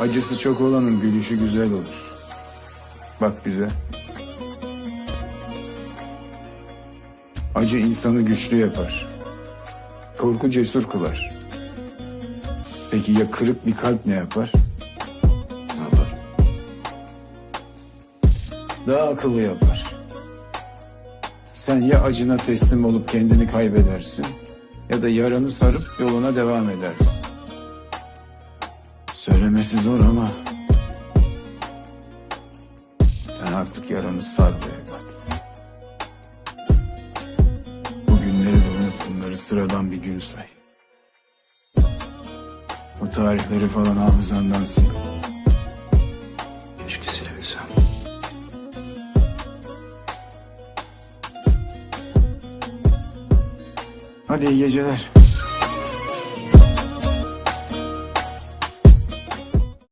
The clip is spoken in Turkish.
Acısı çok olanın gülüşü güzel olur. Bak bize. Acı insanı güçlü yapar. Korku cesur kılar. Peki ya kırık bir kalp ne yapar? Ne yapar? Daha akıllı yapar. Sen ya acına teslim olup kendini kaybedersin ya da yaranı sarıp yoluna devam edersin. Söylemesi zor ama sen artık yaranı sar be. Bu günleri de unut bunları sıradan bir gün say. O tarihleri falan hafızandan sil. Keşke silebilsem. Hadi iyi geceler.